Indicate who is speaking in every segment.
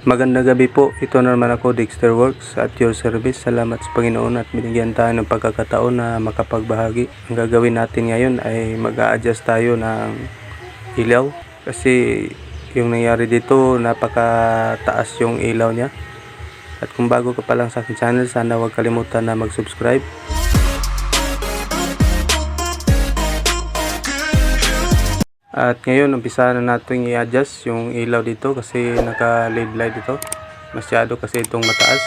Speaker 1: Magandang gabi po. Ito na naman ako, Dexter Works at your service. Salamat sa Panginoon at binigyan tayo ng pagkakataon na makapagbahagi. Ang gagawin natin ngayon ay mag-a-adjust tayo ng ilaw. Kasi yung nangyari dito, napakataas yung ilaw niya. At kung bago ka pa lang sa aking channel, sana huwag kalimutan na mag-subscribe. At ngayon, umpisa na natin i-adjust yung ilaw dito kasi naka-LED light ito. Masyado kasi itong mataas.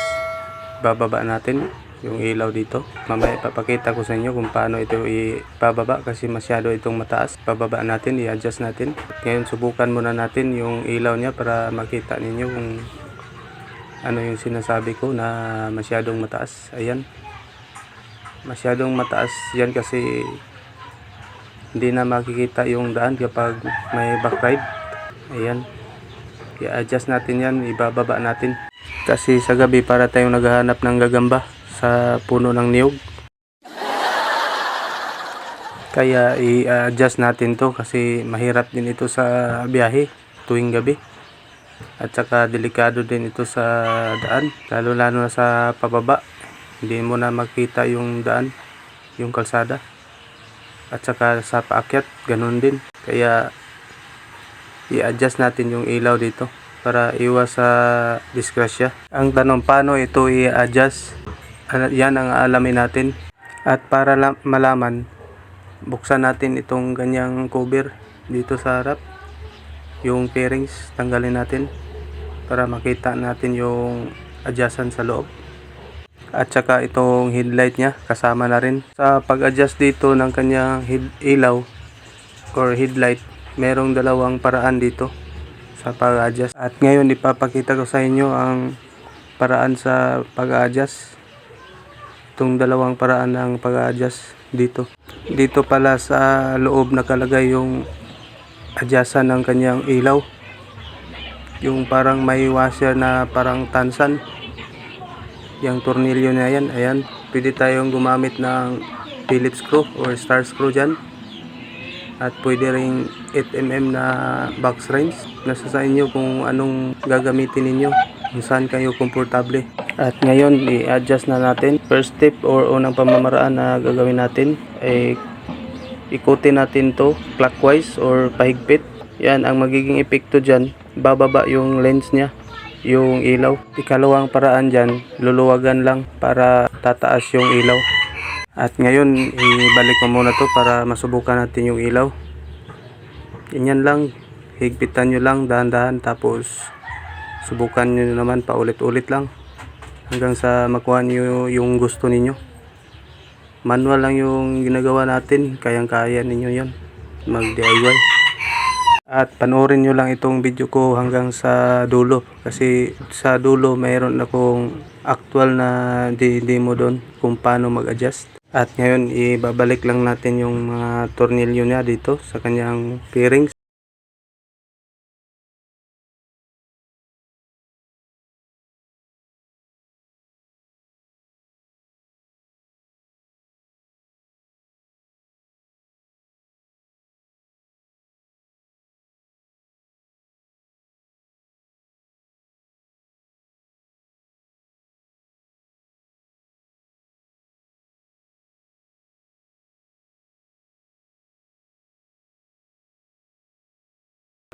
Speaker 1: Bababa natin yung ilaw dito. Mamaya ipapakita ko sa inyo kung paano ito ibababa kasi masyado itong mataas. Bababa natin, i-adjust natin. Ngayon, subukan muna natin yung ilaw niya para makita ninyo kung ano yung sinasabi ko na masyadong mataas. Ayan. Masyadong mataas yan kasi hindi na makikita yung daan kapag may backride ayan. I-adjust natin yan ibababa natin. Kasi sa gabi para tayong naghahanap ng gagamba sa puno ng niyog. Kaya i-adjust natin to kasi mahirap din ito sa biyahe tuwing gabi. At saka delikado din ito sa daan lalo lalo na sa pababa. Hindi mo na makita yung daan yung kalsada at saka sa paakyat ganun din. Kaya i-adjust natin yung ilaw dito para iwas sa disgrasya. Ang tanong paano ito i-adjust? Ano- yan ang alamin natin. At para la- malaman buksan natin itong ganyang cover dito sa harap. Yung pairings tanggalin natin para makita natin yung adjustan sa loob at saka itong headlight niya kasama na rin. Sa pag-adjust dito ng kanyang head- ilaw or headlight merong dalawang paraan dito sa pag-adjust. At ngayon ipapakita ko sa inyo ang paraan sa pag-adjust. Itong dalawang paraan ng pag-adjust dito. Dito pala sa loob nakalagay yung adjustan ng kanyang ilaw. Yung parang may washer na parang tansan yung tornilyo na yan, ayan, pwede tayong gumamit ng Phillips screw or star screw dyan. At pwede ring 8mm na box wrench. Nasa sa inyo kung anong gagamitin ninyo, kung saan kayo komportable. At ngayon, i-adjust na natin. First step or unang pamamaraan na gagawin natin ay ikutin natin to clockwise or pahigpit. Yan, ang magiging epekto dyan, bababa yung lens niya yung ilaw. Ikalawang paraan dyan, luluwagan lang para tataas yung ilaw. At ngayon, ibalik ko muna to para masubukan natin yung ilaw. Ganyan lang, higpitan nyo lang dahan-dahan tapos subukan nyo naman paulit-ulit lang hanggang sa makuha nyo yung gusto ninyo. Manual lang yung ginagawa natin, kayang-kaya ninyo yon mag-DIY. At panoorin nyo lang itong video ko hanggang sa dulo. Kasi sa dulo mayroon akong actual na de- demo doon kung paano mag-adjust. At ngayon ibabalik lang natin yung mga tornilyo niya dito sa kanyang bearings.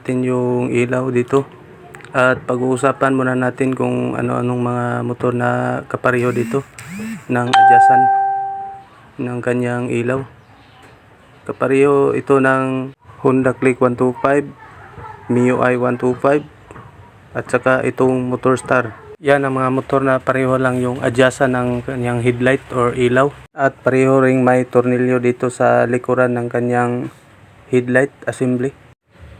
Speaker 1: Natin yung ilaw dito. At pag-uusapan muna natin kung ano-anong mga motor na kapareho dito ng adjustan ng kanyang ilaw. Kapareho ito ng Honda Click 125 MIUI 125 at saka itong Motor Star. Yan ang mga motor na pareho lang yung adjustan ng kanyang headlight or ilaw. At pareho ring may tornilyo dito sa likuran ng kanyang headlight assembly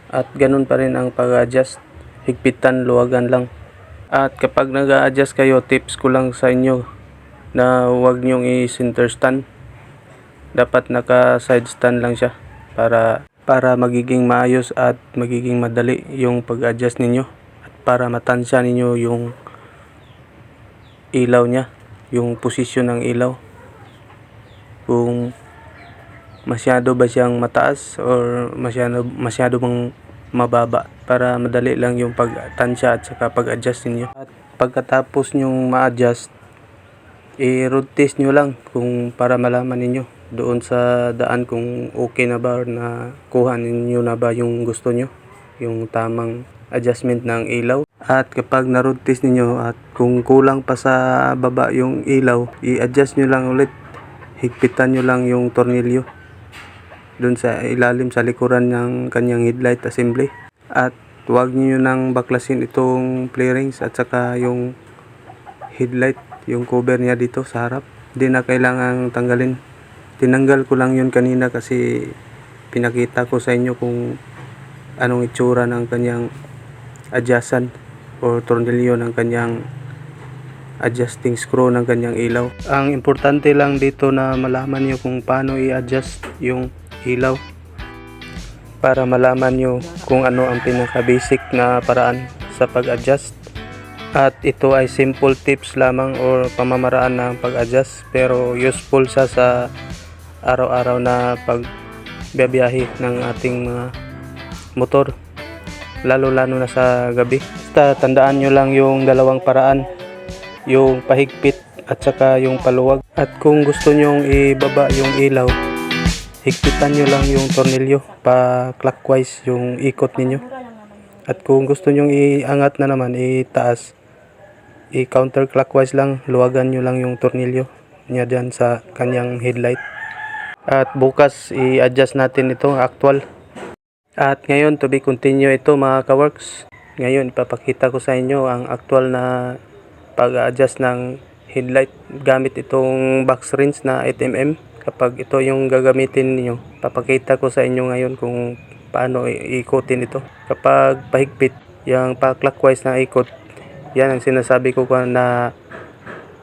Speaker 1: at ganun pa rin ang pag-adjust. Higpitan, luwagan lang. At kapag nag-a-adjust kayo, tips ko lang sa inyo na huwag nyong i-center stand. Dapat naka-side stand lang siya para para magiging maayos at magiging madali yung pag-adjust ninyo at para matansya ninyo yung ilaw niya, yung posisyon ng ilaw. Kung masyado ba siyang mataas or masyado masyado bang mababa para madali lang yung pagtansya at saka pag-adjust ninyo. At pagkatapos nyong ma-adjust, i-road test nyo lang kung para malaman ninyo doon sa daan kung okay na ba or na kuha ninyo na ba yung gusto nyo, yung tamang adjustment ng ilaw. At kapag na-road test ninyo at kung kulang pa sa baba yung ilaw, i-adjust nyo lang ulit. Higpitan nyo lang yung tornilyo doon sa ilalim sa likuran ng kanyang headlight assembly. At huwag niyo nang baklasin itong play rings at saka yung headlight, yung cover niya dito sa harap. Hindi na kailangang tanggalin. Tinanggal ko lang yun kanina kasi pinakita ko sa inyo kung anong itsura ng kanyang adjustan o tornilyo ng kanyang adjusting screw ng kanyang ilaw. Ang importante lang dito na malaman nyo kung paano i-adjust yung ilaw para malaman nyo kung ano ang pinaka basic na paraan sa pag-adjust. At ito ay simple tips lamang o pamamaraan ng pag-adjust pero useful sa sa araw-araw na pagbiyahe ng ating mga motor lalo-lalo na sa gabi. Basta tandaan nyo lang yung dalawang paraan yung pahigpit at saka yung paluwag. At kung gusto nyong ibaba yung ilaw, higpitan nyo lang yung tornilyo pa clockwise yung ikot ninyo. At kung gusto nyong iangat na naman, itaas, i-counter clockwise lang, luwagan nyo lang yung tornilyo niya dyan sa kanyang headlight. At bukas i-adjust natin ito actual. At ngayon to be continue ito mga kaworks. Ngayon ipapakita ko sa inyo ang actual na pag-adjust ng headlight gamit itong box wrench na 8mm kapag ito yung gagamitin niyo papakita ko sa inyo ngayon kung paano ikutin ito. Kapag pahigpit yung clockwise na ikot yan ang sinasabi ko na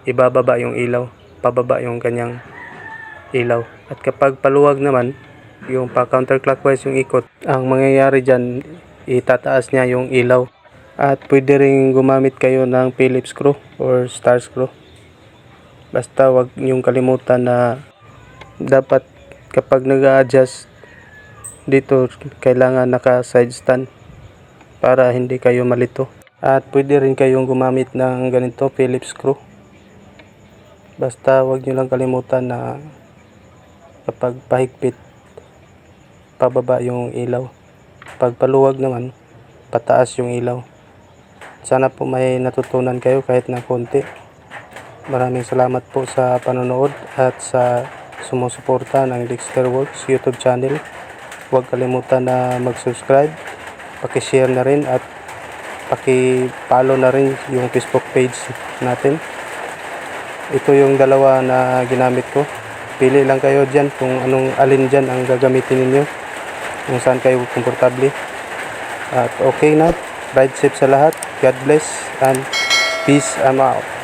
Speaker 1: ibababa yung ilaw pababa yung kanyang ilaw. At kapag paluwag naman yung pa counterclockwise yung ikot ang mangyayari dyan itataas niya yung ilaw. At pwede rin gumamit kayo ng Phillips screw or star screw. Basta wag niyong kalimutan na dapat kapag nag-adjust dito kailangan naka side stand para hindi kayo malito. At pwede rin kayong gumamit ng ganito Phillips screw. Basta wag niyo lang kalimutan na kapag pahigpit pababa yung ilaw. Pag paluwag naman pataas yung ilaw. Sana po may natutunan kayo kahit na konti. Maraming salamat po sa panonood at sa sumusuporta ng Dexter Works YouTube channel. Huwag kalimutan na mag-subscribe, paki-share na rin at paki-follow na rin yung Facebook page natin. Ito yung dalawa na ginamit ko. Pili lang kayo dyan kung anong alin dyan ang gagamitin ninyo. Kung saan kayo komportable. At okay na. Ride safe sa lahat. God bless and peace. I'm out.